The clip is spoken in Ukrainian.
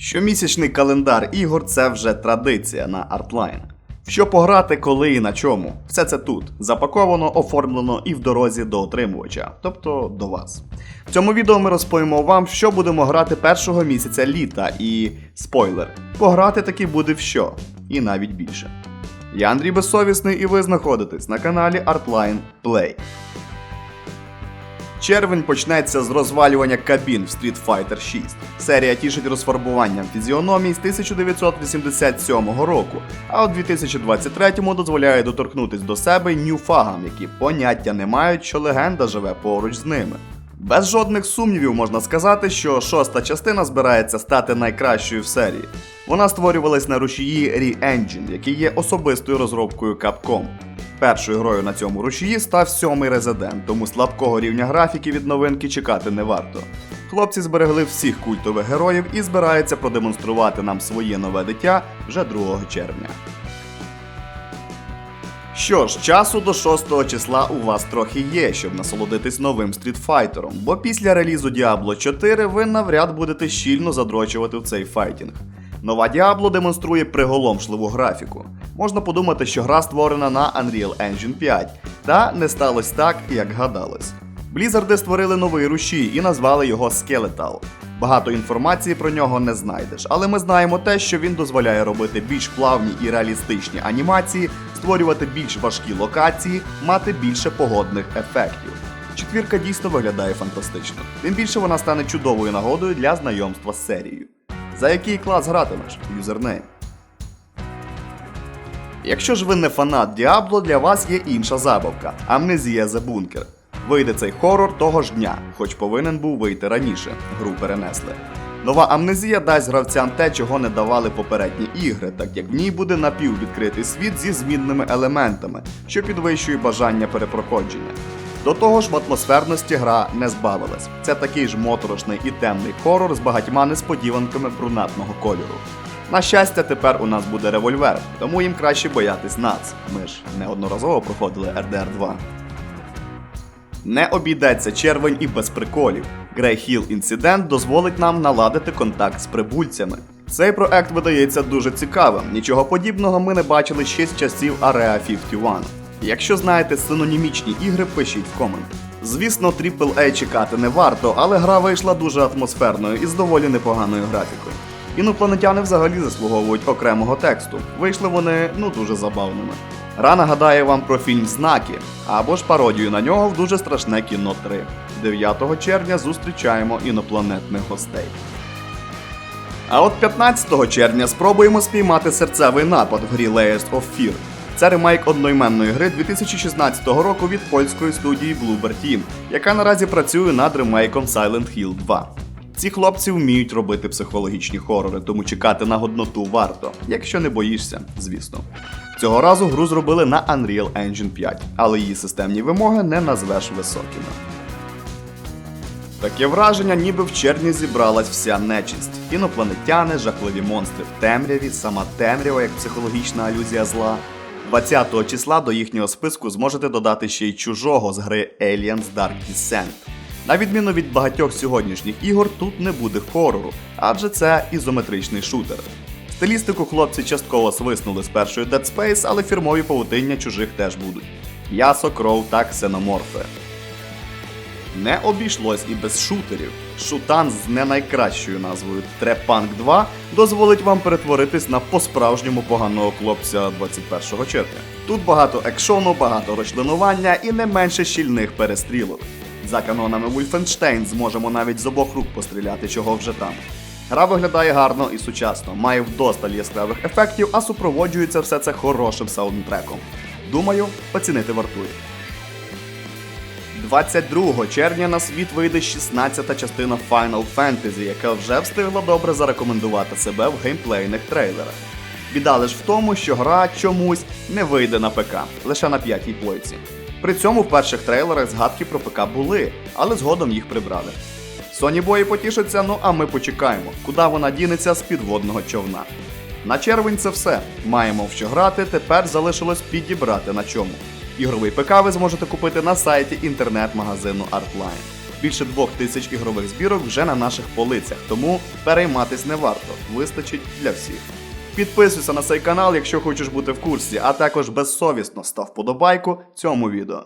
Щомісячний календар ігор це вже традиція на Artline. Що пограти, коли і на чому? Все це тут. Запаковано, оформлено і в дорозі до отримувача, тобто до вас. В цьому відео ми розповімо вам, що будемо грати першого місяця літа, і спойлер, пограти таки буде в що, і навіть більше. Я Андрій Безсовісний, і ви знаходитесь на каналі Artline Play. Червень почнеться з розвалювання кабін в Street Fighter 6. Серія тішить розфарбуванням фізіономій з 1987 року, а у 2023-му дозволяє доторкнутись до себе ньюфагам, які поняття не мають, що легенда живе поруч з ними. Без жодних сумнівів можна сказати, що шоста частина збирається стати найкращою в серії. Вона створювалась на рушії Re-Engine, який є особистою розробкою Capcom. Першою грою на цьому рушії став сьомий резидент, тому слабкого рівня графіки від новинки чекати не варто. Хлопці зберегли всіх культових героїв і збираються продемонструвати нам своє нове дитя вже 2 червня. Що ж, часу до 6 числа у вас трохи є, щоб насолодитись новим стрітфайтером, бо після релізу Diablo 4 ви навряд будете щільно задрочувати в цей файтінг. Нова Diablo демонструє приголомшливу графіку. Можна подумати, що гра створена на Unreal Engine 5, та не сталося так, як гадалось. Блізарди створили новий рушій і назвали його Skeletal. Багато інформації про нього не знайдеш, але ми знаємо те, що він дозволяє робити більш плавні і реалістичні анімації, створювати більш важкі локації, мати більше погодних ефектів. Четвірка дійсно виглядає фантастично. Тим більше вона стане чудовою нагодою для знайомства з серією. За який клас гратимеш? Юзернейм. Якщо ж ви не фанат Діабло, для вас є інша забавка Амнезія The Bunker. Вийде цей хорор того ж дня, хоч повинен був вийти раніше. Гру перенесли. Нова амнезія дасть гравцям те, чого не давали попередні ігри, так як в ній буде напіввідкритий світ зі змінними елементами, що підвищує бажання перепроходження. До того ж, в атмосферності гра не збавилась. Це такий ж моторошний і темний хорор з багатьма несподіванками брунатного кольору. На щастя, тепер у нас буде револьвер, тому їм краще боятись нас. Ми ж неодноразово проходили RDR 2. Не обійдеться червень і без приколів. Grey Hill інцидент дозволить нам наладити контакт з прибульцями. Цей проект видається дуже цікавим. Нічого подібного ми не бачили ще з часів Area 51. Якщо знаєте синонімічні ігри, пишіть в коменти. Звісно, AAA чекати не варто, але гра вийшла дуже атмосферною і з доволі непоганою графікою. Інопланетяни взагалі заслуговують окремого тексту. Вийшли вони ну дуже забавними. Гра нагадає вам про фільм Знаки або ж пародію на нього в дуже страшне кіно 3. 9 червня зустрічаємо інопланетних гостей. А от 15 червня спробуємо спіймати серцевий напад в грі Layers of Fear. Це ремейк одноіменної гри 2016 року від польської студії Bloober Team, яка наразі працює над ремейком Silent Hill 2. Ці хлопці вміють робити психологічні хорори, тому чекати на годноту варто, якщо не боїшся, звісно. Цього разу гру зробили на Unreal Engine 5, але її системні вимоги не назвеш високими. Таке враження, ніби в червні зібралась вся нечисть. Інопланетяни, жахливі монстри в темряві, сама темрява як психологічна алюзія зла. 20 числа до їхнього списку зможете додати ще й чужого з гри Aliens Dark Descent. На відміну від багатьох сьогоднішніх ігор, тут не буде хорору, адже це ізометричний шутер. Стилістику хлопці частково свиснули з першої Dead Space, але фірмові павутиння чужих теж будуть. М'ясо, кров та ксеноморфи. Не обійшлось і без шутерів. Шутан з не найкращою назвою Трепанк 2 дозволить вам перетворитись на по-справжньому поганого хлопця 21 червня. Тут багато екшону, багато рочлинування і не менше щільних перестрілок. За канонами Wolfenstein зможемо навіть з обох рук постріляти, чого вже там. Гра виглядає гарно і сучасно, має вдосталь яскравих ефектів, а супроводжується все це хорошим саундтреком. Думаю, оцінити вартує. 22 червня на світ вийде 16-та частина Final Fantasy, яка вже встигла добре зарекомендувати себе в геймплейних трейлерах. Біда лиш в тому, що гра чомусь не вийде на ПК, лише на п'ятій плойці. При цьому в перших трейлерах згадки про ПК були, але згодом їх прибрали. Соні бої потішаться, ну а ми почекаємо, куди вона дінеться з підводного човна. На червень це все. Маємо в що грати, тепер залишилось підібрати на чому. Ігровий ПК ви зможете купити на сайті інтернет-магазину Artline. Більше двох тисяч ігрових збірок вже на наших полицях, тому перейматись не варто, вистачить для всіх. Підписуйся на цей канал, якщо хочеш бути в курсі, а також безсовісно став подобайку цьому відео.